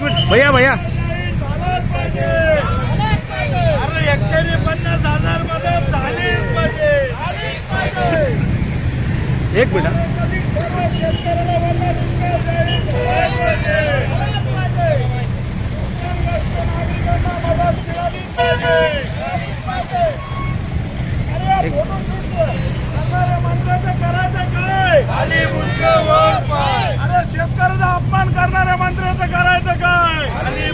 भैया भैया। पन्नास हजार झालीच पाहिजे एक मिनिट. करायचं काय अरे शेतकऱ्याचा अपमान कर मंत्र्याचं करायचं काय अरे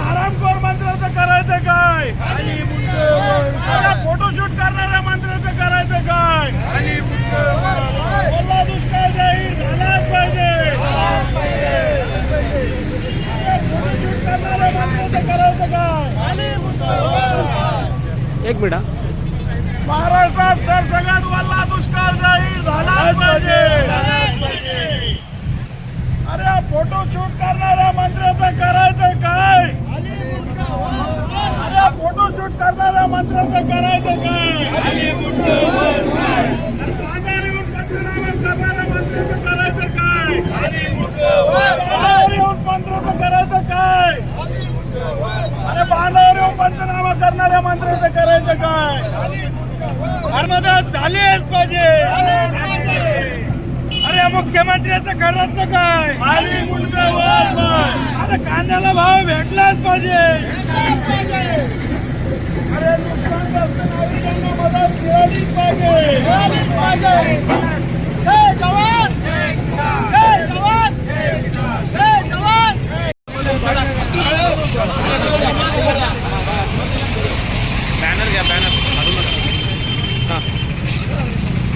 हरामखोर मंत्र्याचं करायचं काय अरे फोटोशूट करणाऱ्या मंत्र्याचं करायचं काय ओला दुष्काळ जाहीर झालाच पाहिजे अरे फोटोशूट करणाऱ्या मंत्र्याचं करायचं काय एक मिनिट महाराष्ट्रात सरसगट वल्ला दुष्काळ जाहीर पाहिजे अरे फोटोशूट करणाऱ्या मंत्र्याचं करायचं काय अरे फोटोशूट करणाऱ्या मंत्र्याचं करायचं काय अरे बाजार येऊन पंचनामे करणाऱ्या मंत्र्याचं करायचं काय बाजार येऊन मंत्र्याचं करायचं काय अरे बांधावर येऊन पंचनामा करणाऱ्या मंत्र्याचं करायचं काय अरे मदत झालीच पाहिजे अरे मुख्यमंत्र्याचं करायचं काय? अरे कांद्याला भाव भेटलाच पाहिजे. अरे नुकसानग्रस्त नागरिकांना मदत मिळालीच पाहिजे. जय जवान. जय जवान. जय जवान. बॅनर घ्या बॅनर. हां.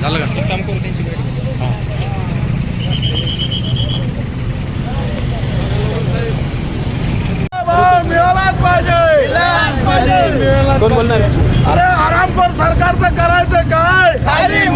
झालं का? काम करू त्यांची हां. भाव मिळालाच पाहिजे कोण बोलणार आहे? अरे आरामखोर सरकारचं करायचं काय खाली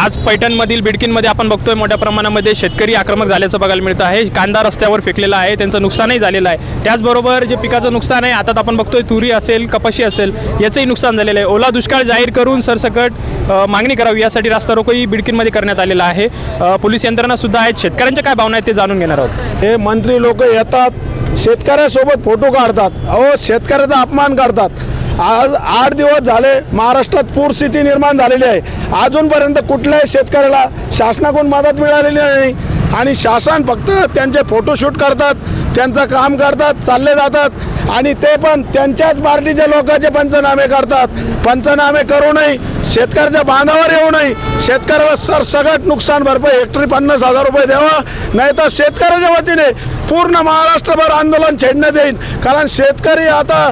आज पैठणमधील बिडकीनमध्ये आपण बघतोय मोठ्या प्रमाणामध्ये शेतकरी आक्रमक झाल्याचं बघायला मिळतं आहे. कांदा रस्त्यावर फेकलेला आहे. त्यांचं नुकसानही झालेलं आहे. त्याचबरोबर जे पिकाचं नुकसान आहे आता आपण बघतोय तुरी असेल कपाशी असेल याचंही नुकसान झालेलं आहे. ओला दुष्काळ जाहीर करून सरसकट मागणी करावी यासाठी रास्ता रोकोही बिडकीनमध्ये करण्यात आलेला आहे. पोलीस यंत्रणा सुद्धा आहेत. शेतकऱ्यांच्या काय भावना आहेत ते जाणून घेणार आहोत. हे मंत्री लोक येतात शेतकऱ्यासोबत फोटो काढतात. अहो शेतकऱ्याचा अपमान करतात. आज आठ दिवस झाले महाराष्ट्रात पूर स्थिती निर्माण झालेली आहे. अजूनपर्यंत कुठल्याही शेतकऱ्याला शासनाकडून मदत मिळालेली नाही. आणि शासन फक्त त्यांचे फोटोशूट करतात त्यांचं काम करतात चालले जातात. आणि ते पण त्यांच्याच पार्टीच्या लोकांचे पंचनामे करतात. पंचनामे करू नये शेतकऱ्याच्या बांधावर येऊ नये. शेतकऱ्याला सगळ्यात नुकसान भरपाई हेक्टरी पन्नास हजार रुपये द्यावा. नाही तर शेतकऱ्याच्या वतीने पूर्ण महाराष्ट्रभर आंदोलन छेडण्यात येईल. कारण शेतकरी आता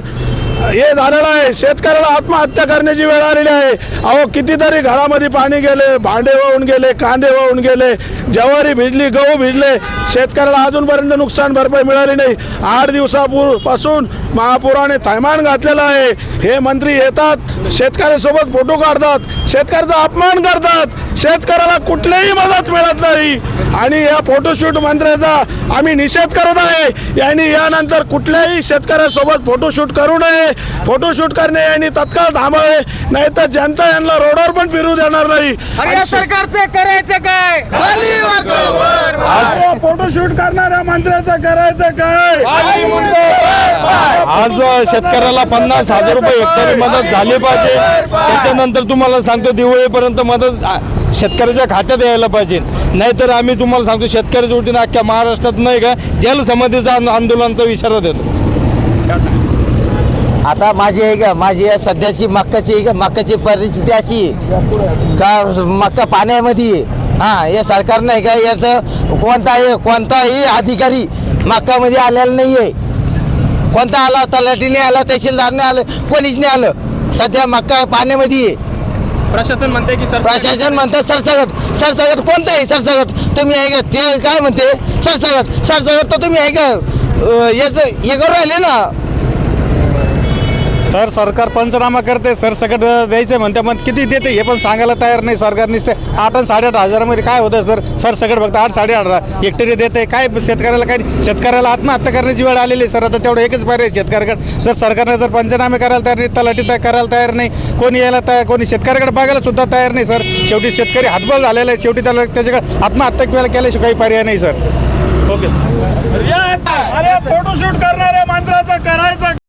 हे झालेलं आहे. शेतकऱ्याला आत्महत्या करण्याची वेळ आलेली आहे. अहो कितीतरी घरामध्ये पाणी गेले भांडे वाहून गेले कांदे वाहून गेले ज्वारी भिजली गहू भिजले. शेतकऱ्याला अजूनपर्यंत नुकसान भरपाई मिळाली नाही. आठ दिवसापासून महापुराने थैमान घातलेलं आहे. हे मंत्री येतात शेतकऱ्यासोबत फोटो काढतात शेतकऱ्याचा अपमान करतात. शेतकऱ्याला कुठलीही मदत मिळत नाही. आणि या फोटोशूट मंत्र्याचा आम्ही निषेध करत आहे. यांनी यानंतर कुठल्याही शेतकऱ्यासोबत फोटोशूट करू नये. फोटोशूट करणे यांनी तत्काळ थांबावे. नाही तर जनता यांना रोडवर पण फिरू देणार नाही. सरकारचं करायचं काय? फोटोशूट करणाऱ्या मंत्र्याचं करायचं काय? आज शेतकऱ्याला पन्नास हजार रुपये हेक्टरी मदत झाली पाहिजे. त्याच्यानंतर तुम्हाला सांगतो दिवाळीपर्यंत मदत शेतकऱ्याच्या खात्यात यायला पाहिजे. नाहीतर आम्ही तुम्हाला सांगतो शेतकऱ्याच्या वतीनं अख्ख्या महाराष्ट्रात नाही का जलसमाधीचा आंदोलनाचा इशारा देतो. आता माझी आहे का माझी सध्याची मक्काची आहे का मक्काची परिस्थिती अशी का मक्का पाण्यामध्ये हां या हे सरकार नाही का याचं कोणताही कोणताही अधिकारी मक्कामध्ये आलेला नाही आहे कोणता आला तलाठीने आला तहसीलदारने आलं कोणीच नाही आलं. सध्या मक्का पाण्यामध्ये. आहे प्रशासन म्हणते की सर प्रशासन म्हणतं सरसगट सरसगट कोणतं आहे सरसगट तुम्ही आहे का? ते काय म्हणते? सरसगट सरसगट तर तुम्ही आहे का? अं, याचं हे करून राहिले ना. सर सरकार पंचनामा करते सर सगळं द्यायचं म्हणते मग किती देते हे पण सांगायला तयार नाही सरकार नुसते आठ आणि साडेआठ हजारामध्ये काय होतं सर? सर सगळं फक्त आठ साडेआठ हेक्टरी देते काय शेतकऱ्याला काय शेतकऱ्याला आत्महत्या करण्याची वेळ आलेली आहे सर. आता तेवढं एकच पर्याय आहे शेतकऱ्याकडे. जर सरकारने जर पंचनामे करायला तयार नाही तलाठी तयार करायला तयार नाही कोणी यायला तयार कोणी शेतकऱ्याकडे बघायला सुद्धा तयार नाही सर. शेवटी शेतकरी हातबल झालेला आहे शेवटी त्याला त्याच्याकडे आत्महत्या केल्याशिवाय काही पर्याय नाही सर. ओके अरे फोटोशूट करणाऱ्या मंत्र्याचं करायचं